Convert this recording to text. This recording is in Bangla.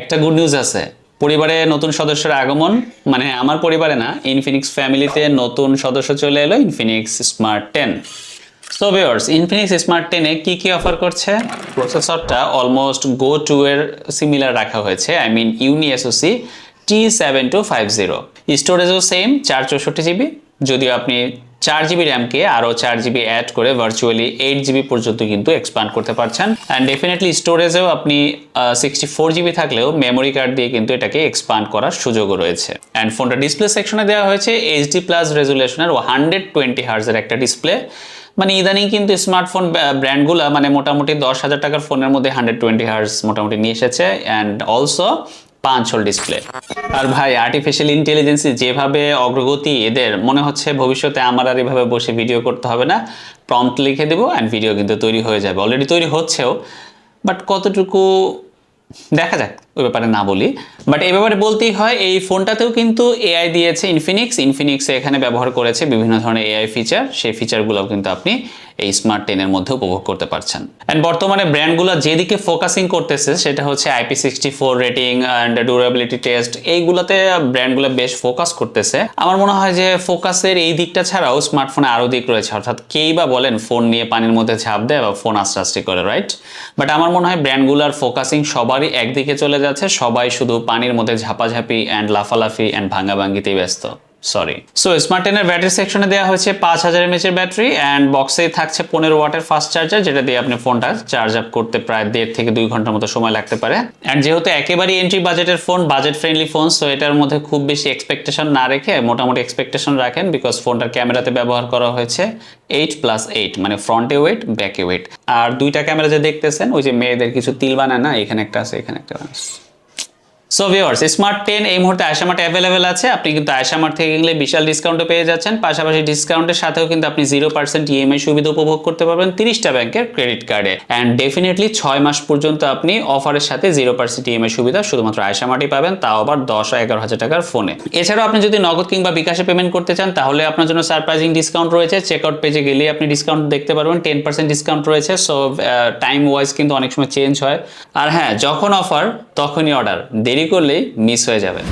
একটা গুড নিউজ আছে। পরিবারে নতুন সদস্যের আগমন মানে আমার পরিবারে না ইনফিনিক্স ফ্যামিলিতে নতুন সদস্য চলে এলো Infinix smart ten so viewers Infinix smart টেনে কি কি অফার করছে? প্রসেসরটা অলমোস্ট গো টু এর সিমিলার রাখা হয়েছে I mean Uni SOC T seven two five zero স্টোরেজও same চার চৌষট্টি জিবি যদিও আপনি চার জিবি র্যামকে আরও চার জিবি অ্যাড করে ভার্চুয়ালি এইট জিবি পর্যন্ত কিন্তু এক্সপান্ড করতে পারছেন। অ্যান্ড ডেফিনেটলি স্টোরেজেও আপনি সিক্সটি ফোর জিবি থাকলেও মেমোরি কার্ড দিয়ে কিন্তু এটাকে এক্সপান্ড করার সুযোগও রয়েছে। অ্যান্ড ফোনটা ডিসপ্লে সেকশনে দেওয়া হয়েছে এইচডি প্লাস রেজুলেশনের ও হান্ড্রেড টোয়েন্টি হার্জের একটা ডিসপ্লে মানে ইদানিং কিন্তু স্মার্টফোন ব্র্যান্ডগুলো মানে মোটামুটি দশ হাজার টাকার ফোনের মধ্যে হান্ড্রেড টোয়েন্টি হার্স মোটামুটি নিয়ে এসেছে। অ্যান্ড অলসো পাঁচ ডিসপ্লে আর ভাই আর্টিফিশিয়াল ইন্টেলিজেন্সি যেভাবে অগ্রগতি, এদের মনে হচ্ছে ভবিষ্যতে আমার আর এভাবে বসে ভিডিও করতে হবে না। প্রম্পট লিখে দেবো অ্যান্ড ভিডিও কিন্তু তৈরি হয়ে যাবে। অলরেডি তৈরি হচ্ছেও বাট কতটুকু, দেখা যাক। ওই ব্যাপারে না বলি। বাট এই ব্যাপারে বলতেই হয়, এই ফোনটাতেও কিন্তু এআই দিয়েছে ইনফিনিক্স ইনফিনিক্স এখানে ব্যবহার করেছে বিভিন্ন ধরনের এআই ফিচার সেই ফিচারগুলোও কিন্তু আপনি এই স্মার্ট টেনের মধ্যে উপভোগ করতে পারছেন। অ্যান্ড বর্তমানে ব্র্যান্ডগুলো যেদিকে ফোকাসিং করতেছে, সেটা হচ্ছে IP sixty four rating and durability test এইগুলোতে ব্র্যান্ডগুলো বেশ ফোকাস করতেছে। আমার মনে হয় যে ফোকাসের এই দিকটা ছাড়াও স্মার্টফোনে আরও দিক রয়েছে। অর্থাৎ কেই বা বলেন ফোন নিয়ে পানির মধ্যে ঝাঁপ দেয় বা ফোন আস্তে আস্তে করে রাইট বাট আমার মনে হয় ব্র্যান্ডগুলোর ফোকাসিং সবারই একদিকে চলে যাচ্ছে সবাই শুধু পানির মধ্যে ঝাপাঝাপি অ্যান্ড লাফালাফি অ্যান্ড ভাঙ্গাভাঙ্গিতেই ব্যস্ত। সরি সো স্মার্ট টেনের ব্যাটারি সেকশনে দেওয়া হয়েছে পাঁচ হাজার এমএচ এর ব্যাটারি অ্যান্ড বক্সেই থাকছে পনেরো ওয়াটের ফাস্ট চার্জার যেটা দিয়ে আপনি ফোনটা চার্জ আপ করতে প্রায় দেড় থেকে দুই ঘণ্টার মতো সময় লাগতে পারে। অ্যান্ড যেহেতু একেবারেই এন্ট্রি বাজেটের phone budget friendly phone so এটার মধ্যে খুব বেশি এক্সপেকটেশন না রেখে মোটামুটি এক্সপেকটেশন রাখেন বিকজ ফোনটার ক্যামেরাতে ব্যবহার করা হয়েছে এইট প্লাস এইট মানে ফ্রন্টে ওয়েট ব্যাকে ওয়েট আর দুইটা ক্যামেরা যে দেখতেছেন, ওই যে মেয়েদের কিছু তিল বানায় না, এখানে একটা আছে, এখানে একটা আছে সো ভিওর্স স্মার্ট টেন এই মুহূর্তে আয়সামার্ট অ্যাভেলেবেল আছে। আপনি কিন্তু আয়সামার্ট থেকে গেলে বিশাল ডিসকাউন্টও পেয়ে যাচ্ছেন। পাশাপাশি ডিসকাউন্টের সাথেও কিন্তু আপনি জিরো পার্সেন্ট ইএমআই সুবিধা উপভোগ করতে পারবেন তিরিশটা ব্যাংকের ক্রেডিট কার্ডে অ্যান্ড ডেফিনেটলি ছয় মাস পর্যন্ত আপনি অফারের সাথে জিরো পার্সেন্ট ইএমআই সুবিধা শুধুমাত্র আয়সামার্টই পাবেন, তাও আবার দশ এগারো হাজার টাকার ফোনে এছাড়াও আপনি যদি নগদ কিংবা বিকাশে পেমেন্ট করতে চান, তাহলে আপনার জন্য সারপ্রাইজিং ডিসকাউন্ট রয়েছে। চেক আউট পেজে গেলেই আপনি ডিসকাউন্ট দেখতে পারবেন। টেন পার্সেন্ট ডিসকাউন্ট রয়েছে। সো টাইম ওয়াইজ কিন্তু অনেক সময় চেঞ্জ হয়। আর হ্যাঁ যখন অফার তখনই অর্ডার দেরি করলেই মিস হয়ে যাবে।